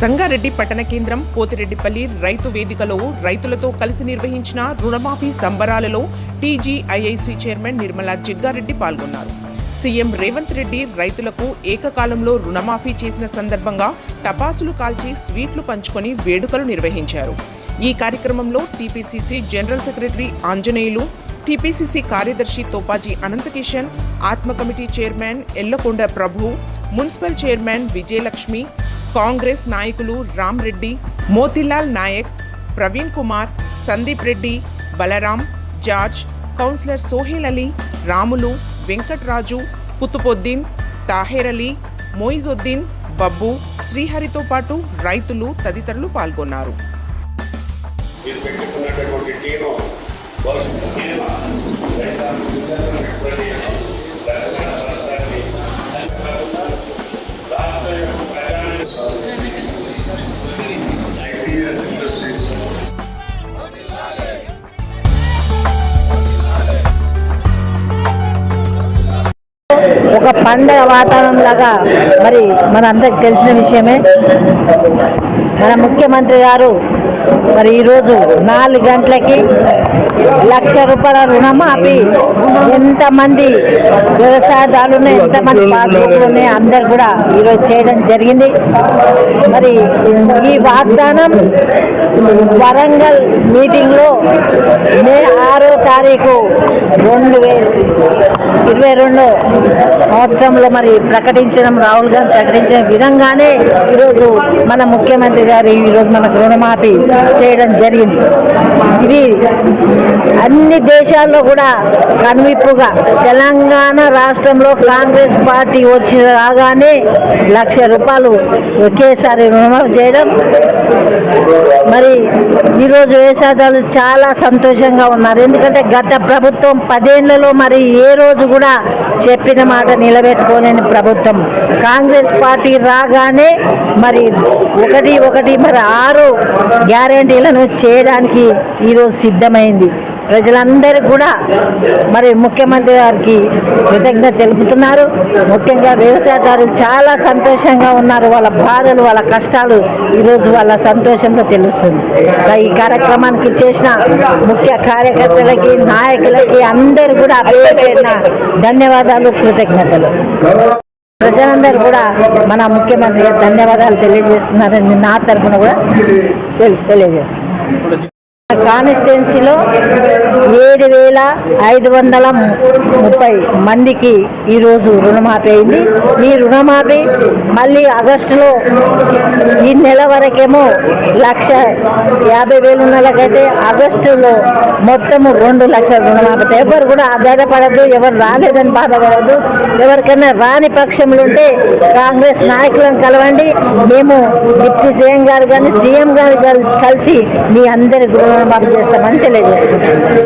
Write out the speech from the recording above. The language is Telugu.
సంగారెడ్డి పట్టణ కేంద్రం పోతిరెడ్డిపల్లి రైతు వేదికలో రైతులతో కలిసి నిర్వహించిన రుణమాఫీ సంబరాలలో టీజీఐఐసి చైర్మన్ నిర్మలా జగ్గారెడ్డి పాల్గొన్నారు. సీఎం రేవంత్ రెడ్డి రైతులకు ఏకకాలంలో రుణమాఫీ చేసిన సందర్భంగా టపాసులు కాల్చి స్వీట్లు పంచుకొని వేడుకలు నిర్వహించారు. ఈ కార్యక్రమంలో TPCC general secretary Anjaneyulu TPCC కార్యదర్శి Topaji Ananthakishan ATMA committee chairman Ellakonda Prabhu municipal chairman Vijayalakshmi Congress నాయకులు రామ్ రెడ్డి మోతిలాల్ నాయక్ ప్రవీణ్ కుమార్ సందీప్ రెడ్డి బలరాం జార్జ్ కౌన్సిలర్ సోహేల్ అలీ రాములు వెంకట్రాజు కుతుబొద్దీన్ తాహేర్ అలీ మొయిజుద్దీన్ బబ్బు శ్రీహరితో పాటు రైతులు తదితరులు పాల్గొన్నారు. ఒక పండగ వాతావరణం లాగా మరి మనందరికి తెలిసిన విషయమే. మన ముఖ్యమంత్రి గారు మరి ఈరోజు నాలుగు గంటలకి లక్ష రూపాయల రుణమాఫీ ఎంతమంది వ్యవసాయదారులు ఉన్నాయి ఎంతమంది పాస్బుక్లు ఉన్నాయి అందరు కూడా ఈరోజు చేయడం జరిగింది. మరి ఈ వాగ్దానం వరంగల్ మీటింగ్లో మే ఆరో తారీఖు రెండు వేలు ఇరవై రెండు సంవత్సరంలో మరి ప్రకటించడం రాహుల్ గాంధీ ప్రకటించిన విధంగానే ఈరోజు మన ముఖ్యమంత్రి గారు ఈరోజు మనకు రుణమాఫీ చేయడం జరిగింది. ఇది అన్ని దేశాల్లో కూడా కనువిప్పుగా తెలంగాణ రాష్ట్రంలో కాంగ్రెస్ పార్టీ వచ్చి రాగానే లక్ష రూపాయలు ఒకేసారి రుణమాఫీ చేయడం మరి ఈరోజు వ్యవసాయదారులు చాలా సంతోషంగా ఉన్నారు. ఎందుకంటే గత ప్రభుత్వం పదేళ్ళలో మరి ఏ రోజు కూడా చెప్పిన మాట నిలబెట్టుకోలేని ప్రభుత్వం. కాంగ్రెస్ పార్టీ రాగానే మరి ఒకటి ఒకటి మరి ఆరు గ్యారంటీలను చేయడానికి ఈరోజు సిద్ధమైంది. ప్రజలందరూ కూడా మరి ముఖ్యమంత్రి గారికి కృతజ్ఞత తెలుపుతున్నారు. ముఖ్యంగా వ్యవసాయదారులు చాలా సంతోషంగా ఉన్నారు. వాళ్ళ బాధలు వాళ్ళ కష్టాలు ఈరోజు వాళ్ళ సంతోషంలో తెలుస్తుంది. ఈ కార్యక్రమానికి చేసిన ముఖ్య కార్యకర్తలకి నాయకులకి అందరు కూడా అభివృద్ధి ధన్యవాదాలు కృతజ్ఞతలు. ప్రజలందరూ కూడా మన ముఖ్యమంత్రి ధన్యవాదాలు తెలియజేస్తున్నారని నా తరఫున కూడా తెలి- తెలియజేస్తున్నాను. Afganisten'silo ఏడు వేల ఐదు వందల ముప్పై మందికి ఈరోజు రుణమాఫీ అయింది. ఈ రుణమాఫీ మళ్ళీ ఆగస్టులో ఈ నెల వరకేమో లక్ష యాభై వేలు ఉన్న ఆగస్టులో మొత్తము రెండు లక్షల రుణమాఫీ. ఎవరు కూడా ఆధారపడద్దు ఎవరు రాలేదని బాధపడద్దు. ఎవరికైనా రాని పక్షంలో ఉంటే కాంగ్రెస్ నాయకులను కలవండి. మేము డిప్యూటీ సీఎం గారు కానీ సీఎం గారు కలిసి మీ అందరి రుణమాఫీ చేస్తామని తెలియజేసుకుంటాం